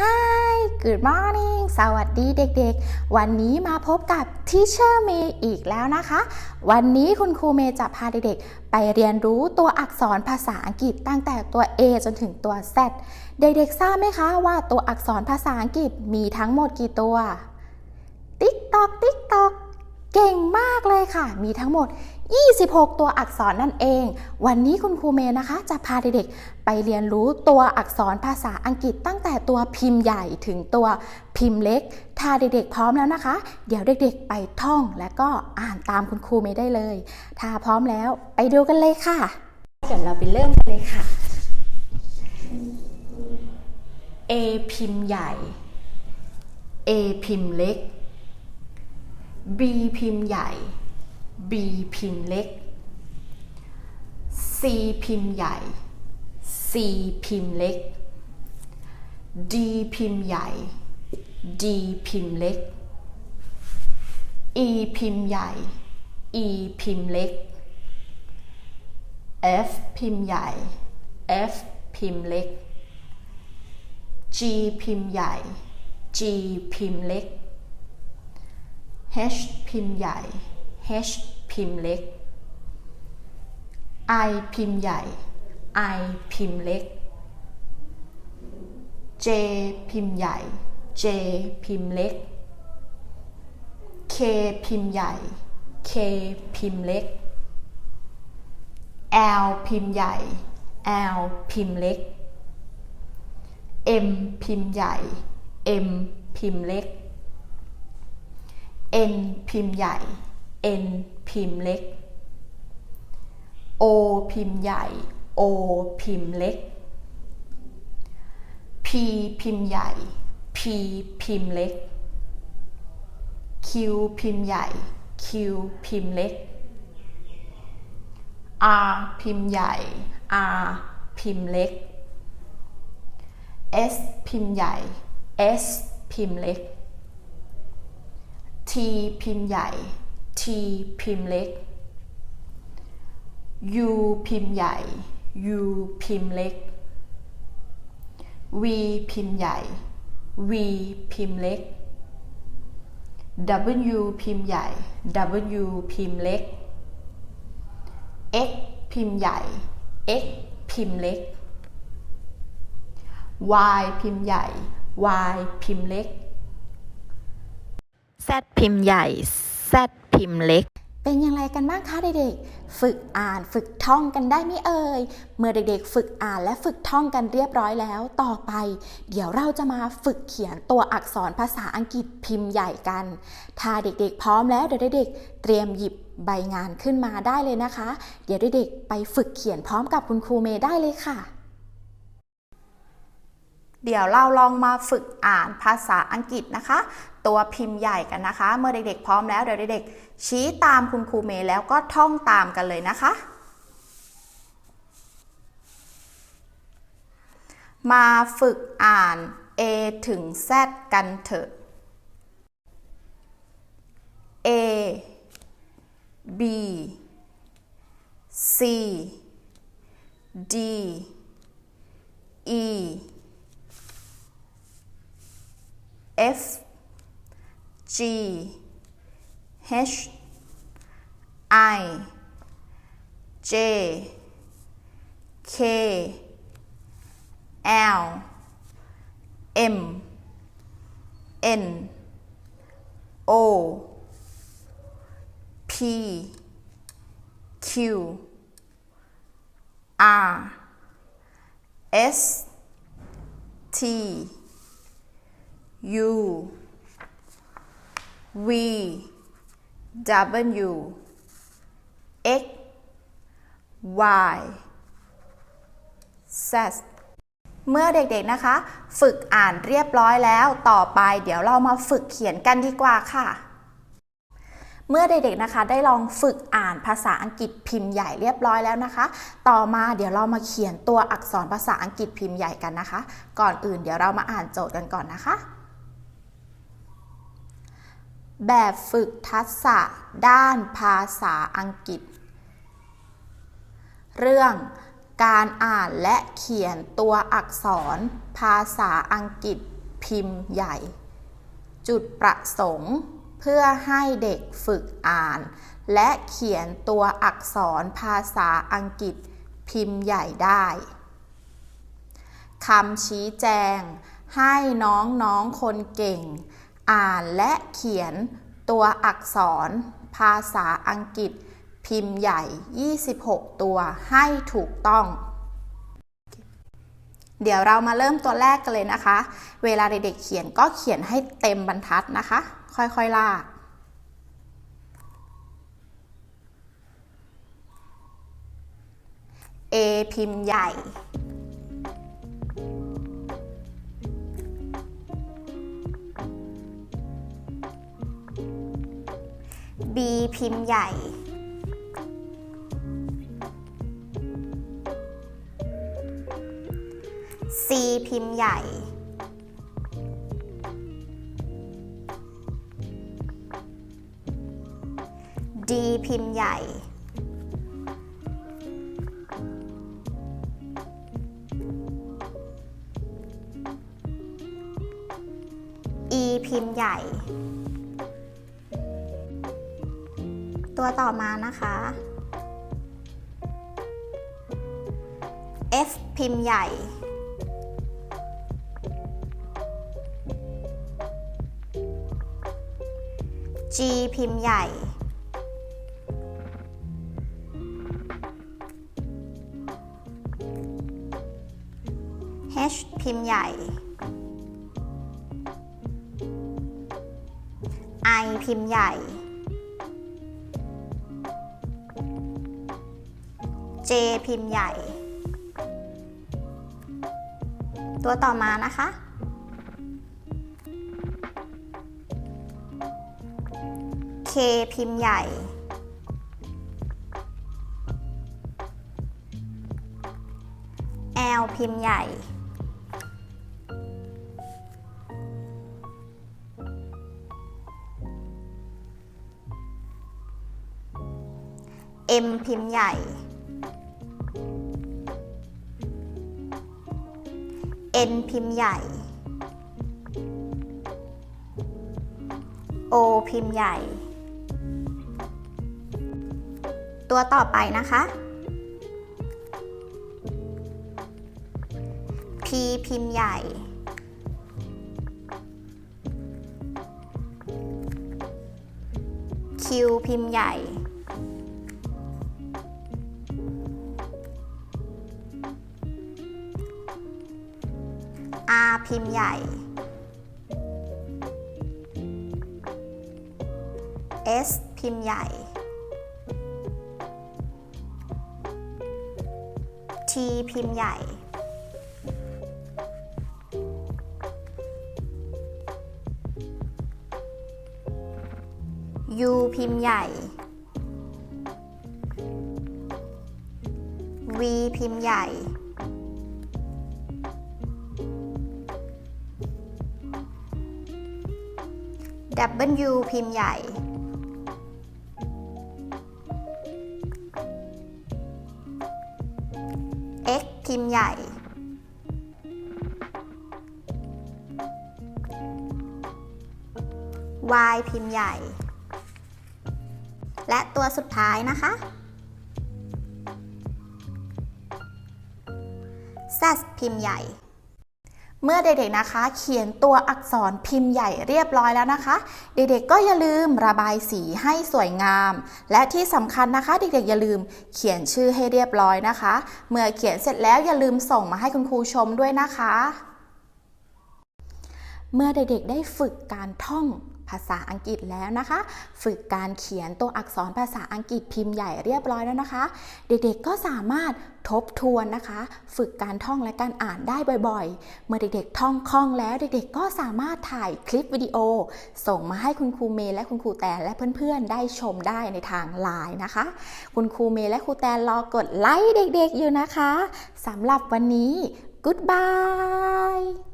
Hi Good morning สวัสดีเด็กๆ วันนี้มาพบกับ Teacher May อีกแล้วนะคะ วันนี้คุณครูเมย์จะพาเด็กๆ ไปเรียนรู้ตัวอักษรภาษาอังกฤษตั้งแต่ตัว A จนถึงตัว Z เด็กๆ ทราบไหมคะว่าตัวอักษรภาษาอังกฤษมีทั้งหมดกี่ตัว ติ๊กตอกติ๊กตอกเก่งมากเลยค่ะ มีทั้งหมด 26 ตัวอักษรนั่นเอง วันนี้คุณครูเมย์นะคะ จะพาเด็กๆไปเรียนรู้ตัวอักษรภาษาอังกฤษตั้งแต่ตัวพิมพ์ใหญ่ถึงตัวพิมพ์เล็ก ถ้าเด็กๆพร้อมแล้วนะคะ เดี๋ยวเด็กๆไปท่องและก็อ่านตามคุณครูเมย์ได้เลย ถ้าพร้อมแล้วไปดูกันเลยค่ะ เดี๋ยวเราไปเริ่มกันเลยค่ะ A พิมพ์ใหญ่ A พิมพ์เล็ก B พิมพ์ใหญ่ B พิมพ์เล็ก C พิมพ์ใหญ่ C พิมพ์เล็ก D พิมพ์ใหญ่ D พิมพ์เล็ก E พิมพ์ใหญ่ E พิมพ์เล็ก F พิมพ์ใหญ่ F พิมพ์เล็ก G พิมพ์ใหญ่ G พิมพ์เล็ก H พิมพ์ใหญ่ H พิมพ์เล็ก I พิมพ์ใหญ่ I พิมพ์เล็ก J พิมพ์ใหญ่ J พิมพ์เล็ก K พิมพ์ใหญ่ K พิมพ์เล็ก L พิมพ์ใหญ่ L พิมพ์เล็ก M พิมพ์ใหญ่ M พิมพ์เล็ก N พิมพ์ใหญ่ N พิมพ์เล็ก O พิมพ์ใหญ่ O พิมพ์เล็ก P พิมพ์ใหญ่ P พิมพ์เล็ก Q พิมพ์ใหญ่ Q พิมพ์เล็ก R พิมพ์ใหญ่ R พิมพ์เล็ก S พิมพ์ใหญ่ S พิมพ์เล็ก T พิมพ์ใหญ่ T พิมพ์เล็ก U พิมพ์ใหญ่ U พิมพ์เล็ก V พิมพ์ใหญ่ V พิมพ์เล็ก W พิมพ์ใหญ่ W พิมพ์เล็ก X พิมพ์ใหญ่ X พิมพ์เล็ก Y พิมพ์ใหญ่ Y พิมพ์เล็ก Z พิมพ์ใหญ่ Z พิมพ์เล็ก เป็นอย่างไรกันบ้างคะเด็กๆ ฝึกอ่านฝึกท่องกันได้ไหมเอ่ย เมื่อเด็กๆ ฝึกอ่านและฝึกท่องกันเรียบร้อยแล้ว ต่อไป เดี๋ยวเราจะมาฝึกเขียนตัวอักษรภาษาอังกฤษพิมพ์ใหญ่กัน ถ้าเด็กๆ พร้อมแล้วเดี๋ยวเด็กๆ เตรียมหยิบใบงานขึ้นมาได้เลยนะคะ เดี๋ยวเด็กๆ ไปฝึกเขียนพร้อมกับคุณครูเมย์ได้เลยค่ะ เดี๋ยวเราลองมาฝึกอ่านภาษาอังกฤษนะคะ ตัวพิมพ์ใหญ่กันนะคะ เมื่อเด็กๆพร้อมแล้วเดี๋ยวเด็กๆชี้ตามคุณครูเมย์แล้วก็ท่องตามกันเลยนะคะ มาฝึกอ่าน A ถึง Z กันเถอะ A B C D E F G H I J K L M N O P Q R S T U V W X Y Z เมื่อเด็กๆนะคะ ฝึกอ่านเรียบร้อยแล้วต่อไปเดี๋ยวเรามาฝึกเขียนกันดีกว่าค่ะ เมื่อเด็กๆนะคะ ได้ลองฝึกอ่านภาษาอังกฤษพิมพ์ใหญ่เรียบร้อยแล้วนะคะ ต่อมาเดี๋ยวเรามาเขียนตัวอักษรภาษาอังกฤษพิมพ์ใหญ่กันนะคะ ก่อนอื่นเดี๋ยวเรามาอ่านโจทย์กันก่อนนะคะ แบบฝึกทักษะด้านภาษาอังกฤษ เรื่องการอ่านและเขียนตัวอักษรภาษาอังกฤษพิมพ์ใหญ่ จุดประสงค์เพื่อให้เด็กฝึกอ่าน และเขียนตัวอักษรภาษาอังกฤษพิมพ์ใหญ่ได้คำชี้แจงให้น้องๆคนเก่ง อ่านและเขียนตัวอักษร ภาษาอังกฤษ พิมพ์ใหญ่ 26 ตัวให้ถูกต้อง เดี๋ยวเรามาเริ่มตัวแรกกันเลยนะคะ เวลาเด็กๆเขียนก็เขียนให้เต็มบรรทัดนะคะ ค่อยๆลาก A พิมพ์ใหญ่ B พิมพ์ใหญ่ C พิมพ์ใหญ่ D พิมพ์ใหญ่ E พิมพ์ใหญ่ ตัวต่อมานะคะ F พิมพ์ใหญ่ G พิมพ์ใหญ่ H พิมพ์ใหญ่ I พิมพ์ใหญ่ J พิมพ์ใหญ่ ตัวต่อมานะคะ K พิมพ์ใหญ่ L พิมพ์ใหญ่ M พิมพ์ใหญ่ N พิมพ์ใหญ่ O พิมพ์ใหญ่ ตัวต่อไปนะคะ P พิมพ์ใหญ่ Q พิมพ์ใหญ่ R พิมพ์ใหญ่ S พิมพ์ใหญ่ T พิมพ์ใหญ่ U พิมพ์ใหญ่ V พิมพ์ใหญ่ W พิมพ์ใหญ่ X พิมพ์ใหญ่ Y พิมพ์ใหญ่ และตัวสุดท้ายนะคะ Z พิมพ์ใหญ่ เมื่อเด็กๆนะคะ เขียนตัวอักษรพิมพ์ใหญ่เรียบร้อยแล้วนะคะ เด็กๆก็อย่าลืมระบายสีให้สวยงาม และที่สำคัญนะคะ เด็กๆอย่าลืมเขียนชื่อให้เรียบร้อยนะคะ เมื่อเขียนเสร็จแล้วอย่าลืมส่งมาให้คุณครูชมด้วยนะคะ เมื่อเด็กๆได้ฝึกการท่อง ภาษาอังกฤษแล้วนะคะ ฝึกการเขียนตัวอักษรภาษาอังกฤษพิมพ์ใหญ่เรียบร้อยแล้วนะคะ เด็กๆก็สามารถทบทวนนะคะ ฝึกการท่องและการอ่านได้บ่อยๆ เมื่อเด็กๆท่องคล่องแล้วเด็กๆ ก็สามารถถ่ายคลิปวิดีโอ ส่งมาให้คุณครูเมย์และคุณครูแตนและเพื่อนๆ ได้ชมได้ในทางไลน์นะคะ คุณครูเมย์และครูแตนรอกดไลค์เด็กๆอยู่นะคะสำหรับวันนี้ Goodbye